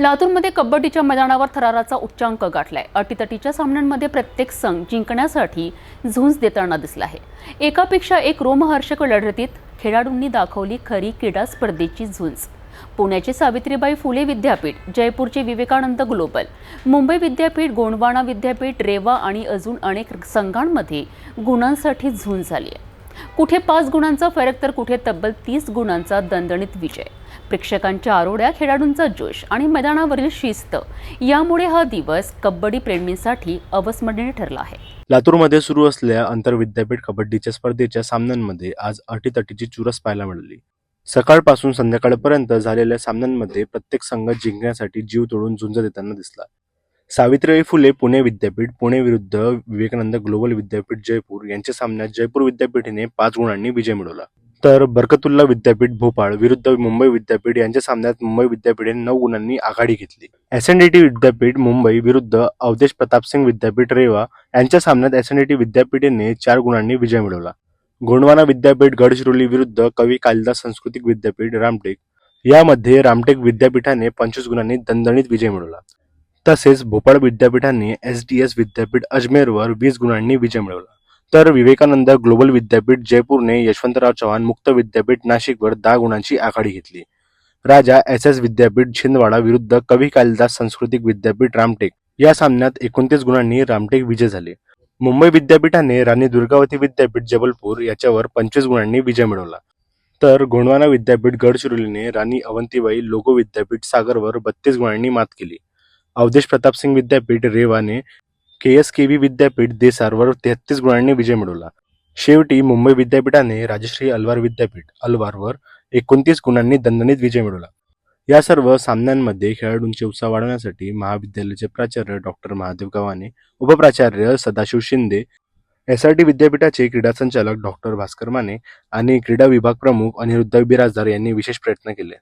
लातूरमध्ये कबड्डीच्या मैदानावर थराराचा उच्चांक गाठलाय. अटीतटीच्या सामन्यांमध्ये प्रत्येक संघ जिंकण्यासाठी झुंज देताना दिसला आहे. एकापेक्षा एक रोमहर्षक लढतीत खेळाडूंनी दाखवली खरी क्रीडा स्पर्धेची झुंज. पुण्याचे सावित्रीबाई फुले विद्यापीठ जयपूरचे विवेकानंद ग्लोबल मुंबई विद्यापीठ गोंडवाना विद्यापीठ रेवा आणि अजून अनेक संघांमध्ये गुणांसाठी झुंज झाली आहे. कुठे पाच गुणांचा फरक तर कुठे तब्बल तीस गुणांचा दणदणीत विजय. प्रेक्षकांच्या आरोड्या खेळाडूंचा जोश आणि मैदानावरील शिस्त यामुळे हा दिवस कबड्डी प्रेमींसाठी अविस्मरणीय ठरला आहे. लातूरमध्ये सुरू असलेल्या आंतरविद्यापीठ कबड्डीच्या स्पर्धेच्या सामन्यांमध्ये आज अटीतटीची चुरस पाहायला मिळाली. सकाळपासून संध्याकाळपर्यंत झालेल्या सामन्यांमध्ये प्रत्येक संघ जिंकण्यासाठी जीव तोडून झुंज देताना दिसला. सावित्रीबाई फुले पुणे विद्यापीठ पुणे विरुद्ध विवेकानंद ग्लोबल विद्यापीठ जयपूर यांच्या सामन्यात जयपूर विद्यापीठने पाच गुणांनी विजय मिळवला. तर बरकतुल्ला विद्यापीठ भोपाळ विरुद्ध मुंबई विद्यापीठ यांच्या सामन्यात मुंबई विद्यापीठने नऊ गुणांनी आघाडी घेतली. एस एन विद्यापीठ मुंबई विरुद्ध अवधेश प्रतापसिंग विद्यापीठ रेवा यांच्या सामन्यात एस एन विद्यापीठने चार गुणांनी विजय मिळवला. गोंडवाना विद्यापीठ गडचिरोली विरुद्ध कवी कालिदास सांस्कृतिक विद्यापीठ रामटेक. यामध्ये रामटेक विद्यापीठाने पंचवीस गुणांनी दणदणीत विजय मिळवला. तसेच भोपाळ विद्यापीठाने एस डी एस विद्यापीठ अजमेरवर वीस गुणांनी विजय मिळवला. तर विवेकानंद ग्लोबल विद्यापीठ जयपूरने यशवंतराव चव्हाण मुक्त विद्यापीठ नाशिकवर दहा गुणांची आघाडी घेतली. राजा एस एस विद्यापीठ छिंदवाडा विरुद्ध कवी कालिदास सांस्कृतिक विद्यापीठ रामटेक या सामन्यात एकोणतीस गुणांनी रामटेक विजय झाले. मुंबई विद्यापीठाने राणी दुर्गावती विद्यापीठ जबलपूर याच्यावर पंचवीस गुणांनी विजय मिळवला. तर गोंडवाना विद्यापीठ गडचिरोलीने राणी अवंतीबाई लोगो विद्यापीठ सागरवर बत्तीस गुणांनी मात केली. अवधेश प्रतापसिंग विद्यापीठ रेवाने के एस के व्ही विद्यापीठ देसारवर तेहतीस गुणांनी विजय मिळवला. शेवटी मुंबई विद्यापीठाने राजश्री अलवार विद्यापीठ अलवारवर एकोणतीस गुणांनी दणदणीत विजय मिळवला. या सर्व सामन्यांमध्ये खेळाडूंचे उत्साह वाढवण्यासाठी महाविद्यालयाचे प्राचार्य doctor Mahadev Gavhane उपप्राचार्य Sadashiv Shinde S R T विद्यापीठाचे क्रीडा संचालक डॉक्टर भास्कर माने आणि क्रीडा विभाग प्रमुख अनिरुद्ध बिराजदार यांनी विशेष प्रयत्न केले.